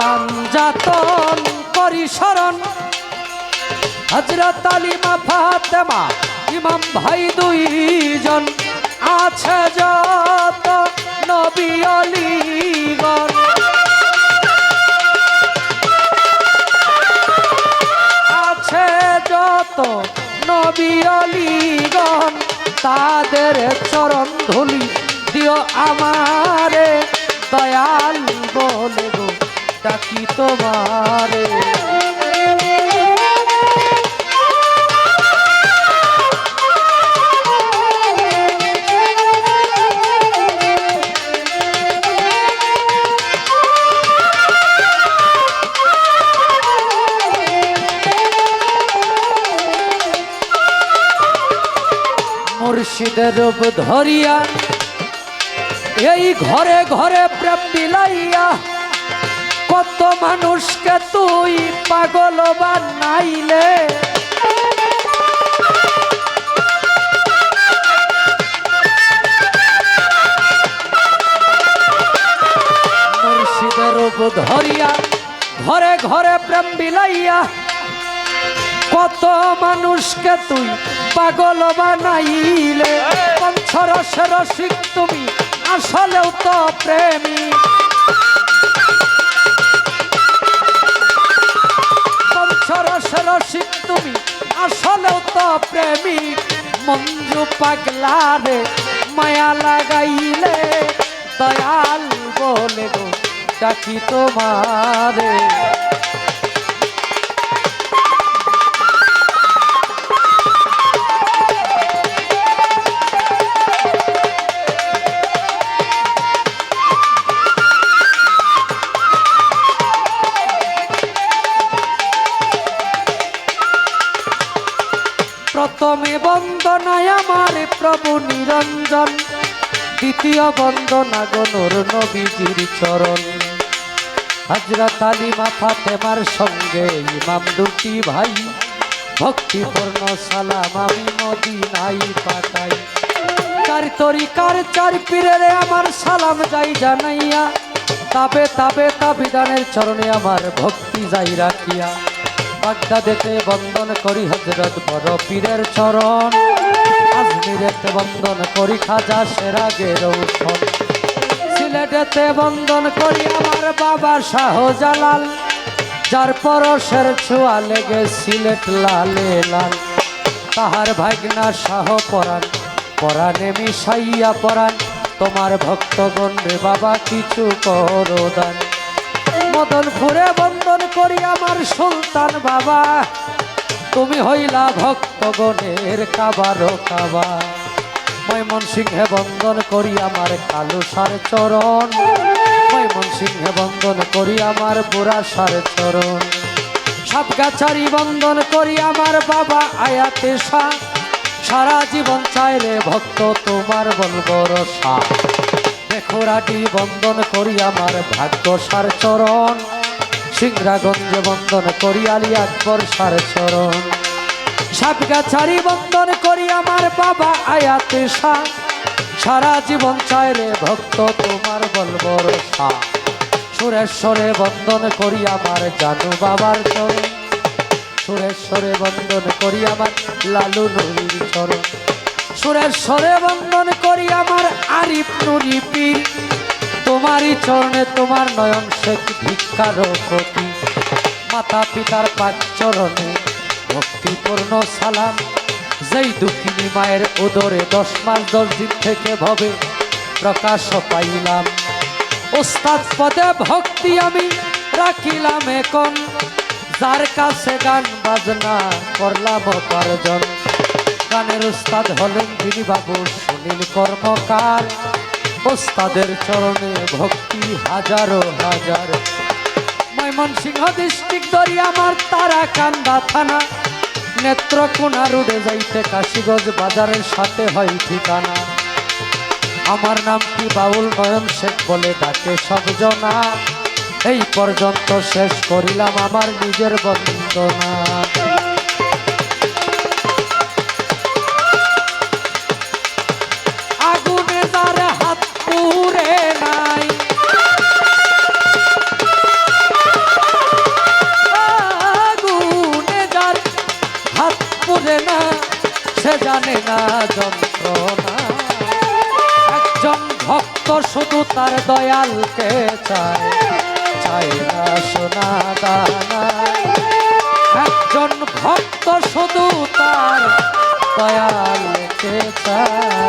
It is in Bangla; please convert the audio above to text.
পাঞ্জাতন করি শরণ। হজরত আলিমা ফাতেমা, ইমাম ভাই দুইজন আছে যত নবী অলিগণ। আছে যত নবী অলিগণ, তাদের চরণ ধুলি দিও আমারে, দয়াল বলে গো। ডাকি তোমারে? রূপ ধরিয়া এই ঘরে ঘরে প্রেম বিলাইয়া কত মানুষকে তুই পাগল বানাইলে? ধরিয়া ঘরে ঘরে প্রেম বিলাইয়া কত মানুষকে তুই পাগল বানাইলে? পঞ্চরস রসিক তুমি, আসলেও তো প্রেমী। রসিক তুমি, আসলেও তো প্রেমী মঞ্জু পাগলা রে, মায়া লাগাইলে দয়াল বলে গো, ডাকি তোমারে। প্রথমে বন্দনায় আমার প্রভু নিরঞ্জন, দ্বিতীয় বন্দনা গনুর নবীজির চরণ। হজরত আলী মাথা তেমার সঙ্গে ইমাম দুটি ভাই, ভক্তিপূর্ণ সালাম আমি মদিনাই পাঠাই। চার তরিকার চার পীরের আমার সালাম যাই জানাইয়া তাবে তাবে তাবিদানের চরণে আমার ভক্তি যাই রাখিয়া। বাগদাদেতে বন্দন করি হজরত বড় পীরের চরণ। আজমিরেতে বন্দন করি খাজা সেরাগে রৌশন সিলেটেতে বন্দন করি আমার বাবা শাহজালাল। যার পরশের ছোঁয়া লেগে সিলেট লালে লাল। তাহার ভাগনা শাহ পরাণ, পরাণে মিশাইয়া পরাণ। তোমার ভক্তগণ বাবা কিছু করো দান। মদন ফুরে বন্দন করি আমার সুলতান বাবা। তুমি হইলা ভক্তগণের কাবারো কাবা। ময়মন সিংহে বন্দন করি আমার কালু সার চরণ। ময়মন সিংহে বন্দন করি আমার বুড়া সার চরণ। সাপগাছারি বন্দন করি আমার বাবা আয়াতে সারা জীবন চাইলে ভক্ত তোমার বলব রসা দেখোরাটি বন্দন করি আমার ভাগ্য সার চরণ। সিংরাগঞ্জে বন্দন করি আলী আকবর সার চরণ। সাপগাছারি বন্দন করি আমার বাবা আয়াতে শাহ। সারা জীবন চাইলে ভক্ত তোমার বলব রসা সুরেশ্বরে বন্দন করি আমার জানু বাবার চরণ। সুরেশ্বরে বন্দন করি আমার লালু নুরির চরণ। সুরেশ্বরে বন্দন করি আমার আরিফ নুরি পীর। তোমারই চরণে তোমার নয়ন শেখ ভিক্ষার প্রতি। মাতা পিতার পাঁচ চরণে ভক্তিপূর্ণ সালাম। যেই দুঃখিনী মায়ের উদরে দশ মাস দশ দিন থেকে ভবে প্রকাশ পাইলাম। ওস্তাদ পদে ভক্তি আমি রাখিলাম এখন। যার কাছে গান বাজনা করলাম উপার্জন। গানের উস্তাদ হলেন যিনি বাবু সুনীল কর্মকার। ওস্তাদের চরণে ভক্তি হাজারো হাজার। ময়মনসিংহ ডিস্ট্রিক্ট ধরি আমার তারা কান্দা থানা নেত্রকোনা রোডে যাইতে কাশীগঞ্জ বাজারের সাথে হয় ঠিকানা। আমার নাম কি বাউল নয়ন শেখ বলে ডাকে সবজনা এই পর্যন্ত শেষ করিলাম আমার নিজের বন্দনা। একজন ভক্ত শুধু তার দয়ালকে চায় চায় না সোনা দানা একজন ভক্ত শুধু তার দয়ালকে চায়।